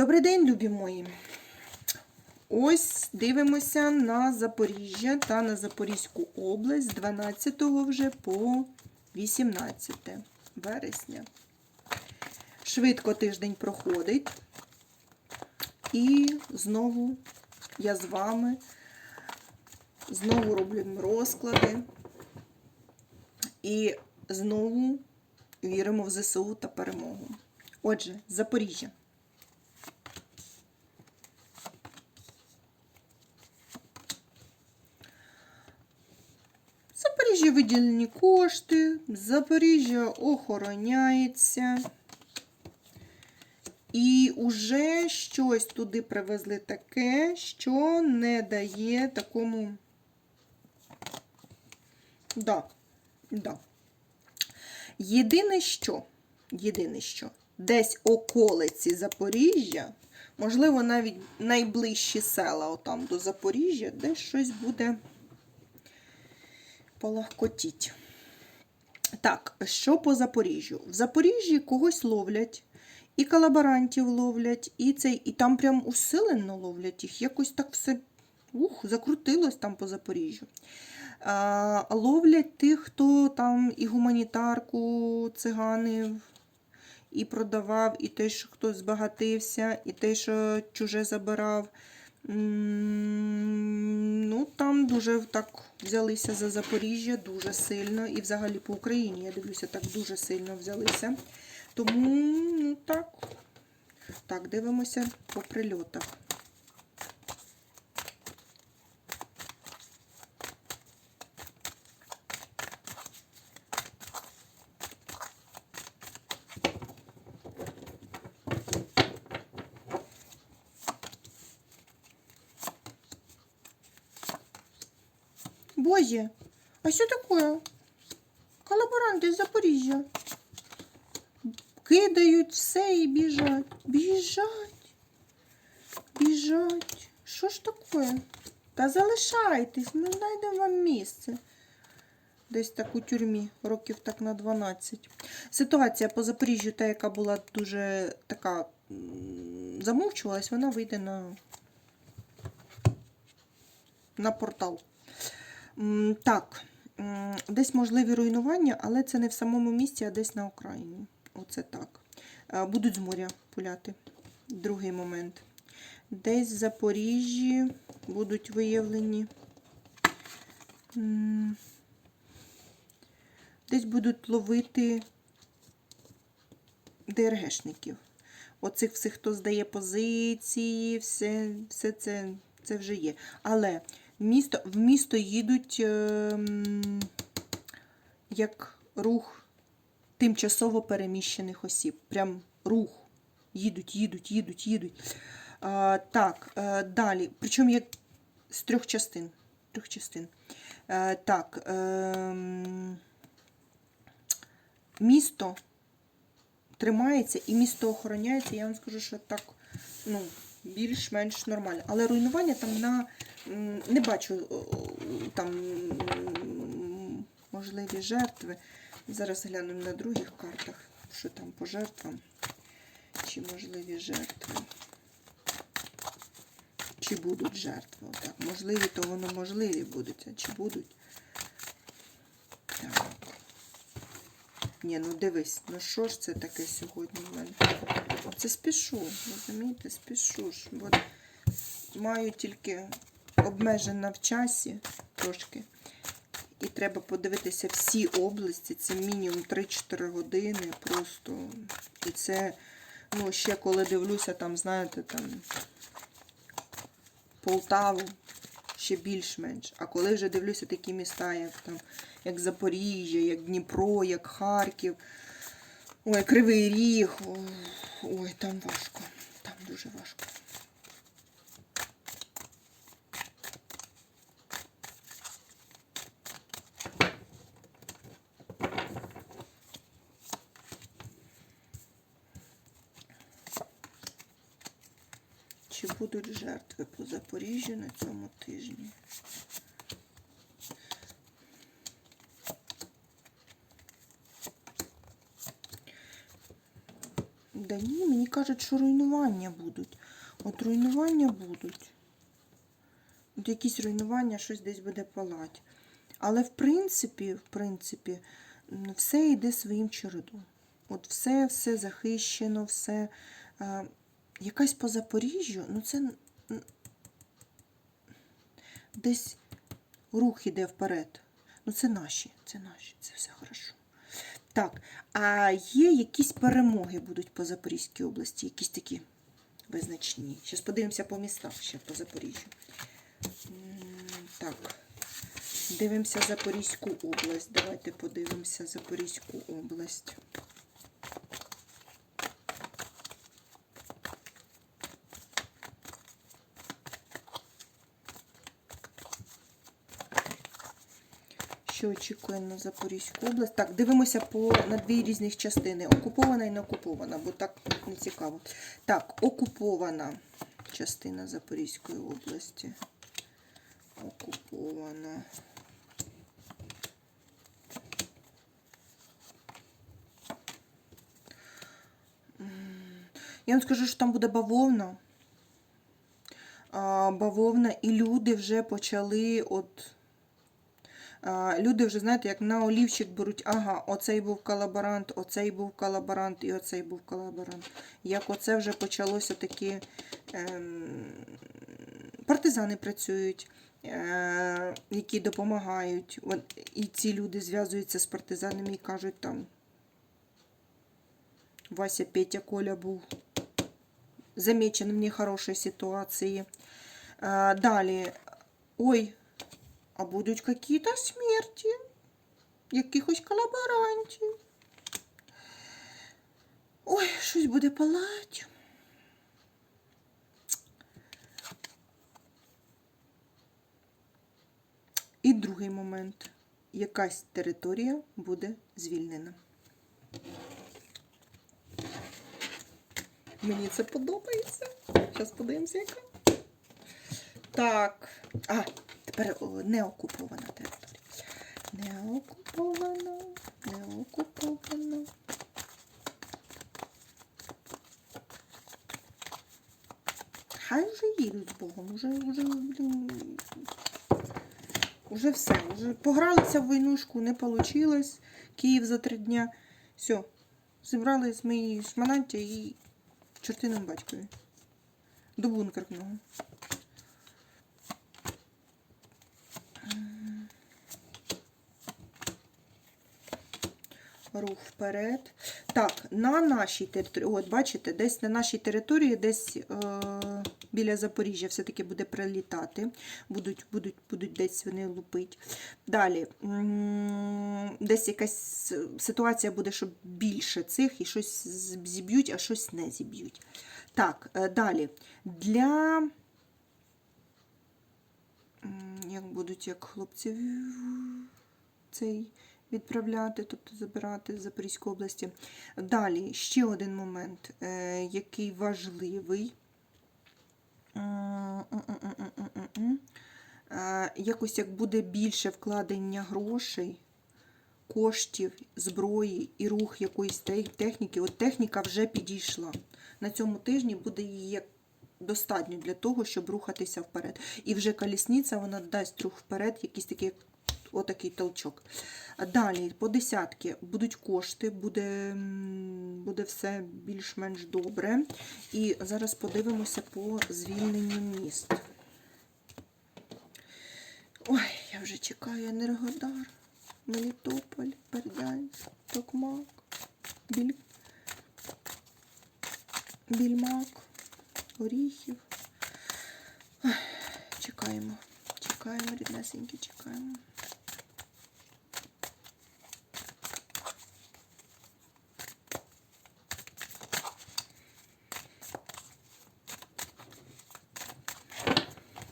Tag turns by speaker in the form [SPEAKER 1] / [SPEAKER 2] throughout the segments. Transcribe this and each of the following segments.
[SPEAKER 1] Добрий день, любі мої. Ось дивимося на Запоріжжя та на Запорізьку область з 12 вже по 18 вересня. Швидко тиждень проходить. І знову я з вами знову роблю розклади. І знову віримо в ЗСУ та перемогу. Отже, Запоріжжя. Запоріжжя виділені кошти, Запоріжжя охороняється. І уже щось туди привезли таке, що не дає такому. Да, да. Єдине що, єдине що, десь околиці Запоріжжя, можливо, навіть найближчі села отам до Запоріжжя, десь щось буде полагкотіть. Так, що по Запоріжжю? В Запоріжжі когось ловлять, і колаборантів ловлять, і цей, і там прям усилено ловлять їх. Якось так все ух, закрутилось там по Запоріжжю. А, ловлять тих, хто там і гуманітарку циганив, і продавав, і той, що хтось збагатився, і той, що чуже забирав. Дуже так взялися за Запоріжжя дуже сильно. І взагалі по Україні, я дивлюся, так дуже сильно взялися. Тому, ну так. Так, дивимося по прильотах. Боже, а що таке? Колаборанти з Запоріжжя. Кидають все і біжать. Біжать. Біжать. Що ж таке? Та залишайтесь, ми знайдемо вам місце. Десь так у тюрмі, років так на 12. Ситуація по Запоріжжю, та, яка була дуже така замовчувалась, вона вийде на, на портал. Так, десь можливі руйнування, але це не в самому місті, а десь на окраїні. Оце так. Е, Будуть з моря пуляти. Другий момент. Десь в Запоріжжі будуть виявлені. Десь будуть ловити ДРГшників. Оцих всіх, хто здає позиції, все, все це, це вже є. Але місто, в місто їдуть ем, як рух тимчасово переміщених осіб. Прям рух. Їдуть, їдуть, їдуть, їдуть. А, так, е, далі. Причому як з трьох частин. Трьох частин. Е, так. ем, місто тримається і місто охороняється. Я вам скажу, що так, ну, більш-менш нормально. Але руйнування там на не бачу о, там можливі жертви. Зараз глянемо на других картах, що там по жертвам, чи можливі жертви. Чи будуть жертви? Так, можливі, то воно можливі будуть, а чи будуть? Так. Ні, ну дивись, ну що ж це таке сьогодні в мене? Це спішу, розумієте, спішу ж. Бо маю тільки обмежена в часі трошки. І треба подивитися всі області. Це мінімум 3-4 години. Просто. І це, ну, ще коли дивлюся, там, знаєте, там Полтаву, ще більш-менш. А коли вже дивлюся такі міста, як там, як Запоріжжя, як Дніпро, як Харків, ой, Кривий Ріг, ой, там важко. Там дуже важко. Чи будуть жертви по Запоріжжю на цьому тижні? Да ні, мені кажуть, що руйнування будуть. От руйнування будуть. От якісь руйнування, щось десь буде палати. Але в принципі, в принципі, все йде своїм чередом. От все, все захищено, все. Якась по Запоріжжю, ну це десь рух іде вперед. Ну це наші, це наші, це все хорошо. Так, а є якісь перемоги будуть по Запорізькій області, якісь такі визначні. Зараз подивимося по містах ще по Запоріжжю. Так. Дивимося Запорізьку область. Давайте подивимося Запорізьку область. Що очікує на Запорізьку область? Так, дивимося по, на дві різних частини. Окупована і не окупована, бо так не цікаво. Так, окупована частина Запорізької області. Окупована. Я вам скажу, що там буде бавовна. Бавовна, і люди вже почали от. Люди вже, знаєте, як на олівчик беруть, ага, оцей був колаборант, оцей був колаборант і оцей був колаборант. Як оце вже почалося такі ем, партизани працюють, е, які допомагають. От, і ці люди зв'язуються з партизанами і кажуть там. Вася, Петя, Коля був замечен в нехорошей ситуации. А, Далі. Ой, а будуть какие-то смерті якихось колаборантів. Ой, щось буде палать. І другий момент. Якась територія буде звільнена. Мені це подобається. Зараз подивимося, яка. Так. А, неокупована територія. Неокупована, неокупована. Хай вже їдуть з Богом. Уже, блін, уже все. Уже погралися в войнушку, не вийшло. Київ за три дня. Все. Зібрали з мої шманаття і чортиним батькові. До бункерного. Рух вперед. Так, на нашій території, от бачите, десь на нашій території, десь е, біля Запоріжжя все-таки буде прилітати. Будуть, будуть, будуть десь вони лупить. Далі, десь якась ситуація буде, що більше цих і щось зіб'ють, а щось не зіб'ють. Так, е, далі. Для. Як будуть як хлопці цей відправляти, тобто забирати з Запорізької області. Далі ще один момент, е, який важливий. Е, Якось як буде більше вкладення грошей, коштів, зброї і рух якоїсь техніки. От техніка вже підійшла. На цьому тижні буде її достатньо для того, щоб рухатися вперед. І вже колісниця вона дасть рух вперед, якийсь такий отакий толчок. Далі по десятки будуть кошти, буде, буде все більш-менш добре. І зараз подивимося по звільненню міст. Ой, я вже чекаю Енергодар, Мелітополь, Бердянськ, Токмак, Біль... Більмак, Оріхів. Ой, чекаємо, чекаємо, ріднесенькі, чекаємо.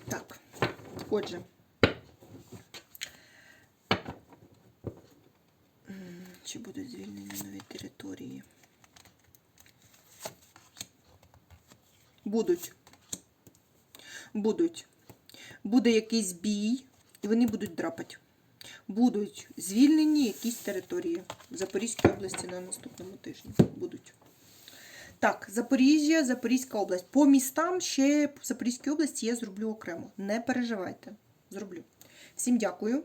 [SPEAKER 1] Так, отже. Чи будуть звільнені нові території? Будуть. Будуть. Буде якийсь бій, і вони будуть драпати. Будуть звільнені якісь території в Запорізькій області на наступному тижні. Будуть. Так, Запоріжжя, Запорізька область. По містам ще в Запорізькій області я зроблю окремо. Не переживайте. Зроблю. Всім дякую.